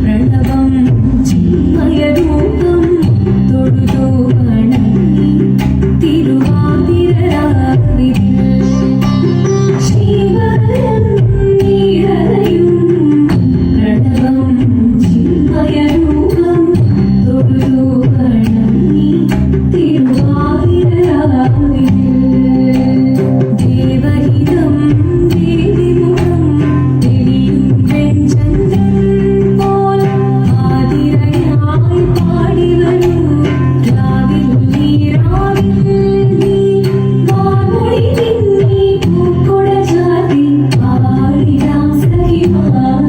പ്രണവം ചിന്മയ രൂപം തൊഴുതോ people love.